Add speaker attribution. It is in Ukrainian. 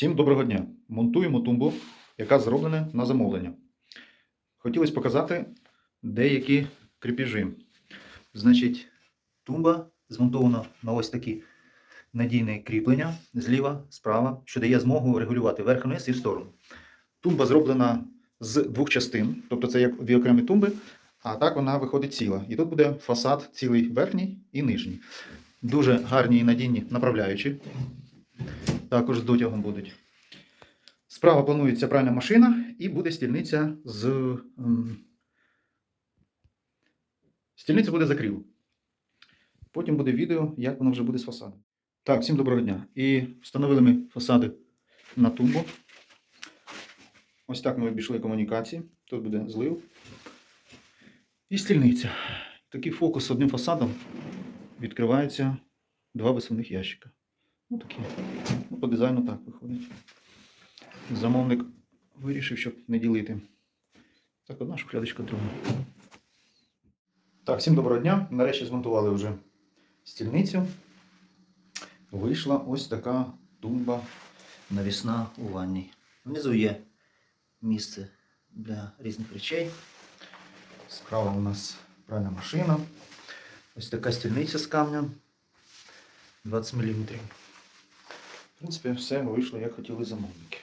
Speaker 1: Всім доброго дня! Монтуємо тумбу, яка зроблена на замовлення. Хотілося показати деякі кріпіжі. Значить, тумба змонтована на ось такі надійні кріплення зліва, справа, що дає змогу регулювати верх вниз і в сторону. Тумба зроблена з двох частин, тобто це як дві окремі тумби, а так вона виходить ціла. І тут буде фасад цілий верхній і нижній. Дуже гарні і надійні направляючі. Також з дотягом будуть. Справа планується пральна машина і буде стільниця з. ем, Стільниця буде закрилу. Потім буде відео, як воно вже буде з фасадом. Так, всім доброго дня. І встановили ми фасади на тумбу. Ось так ми обійшли комунікації. Тут буде злив. І стільниця. Такий фокус з одним фасадом відкривається два висувних ящика. Ну, такі. Ну, по дизайну так виходить. Замовник вирішив, щоб не ділити. Так, одна шухлядочка друга. Так, всім доброго дня. Нарешті змонтували вже стільницю. Вийшла ось така тумба навісна у ванні. Внизу є місце для різних речей. Справа у нас пральна машина. Ось така стільниця з камня 20 мм. В принципі, все вийшло, як хотіли замовники.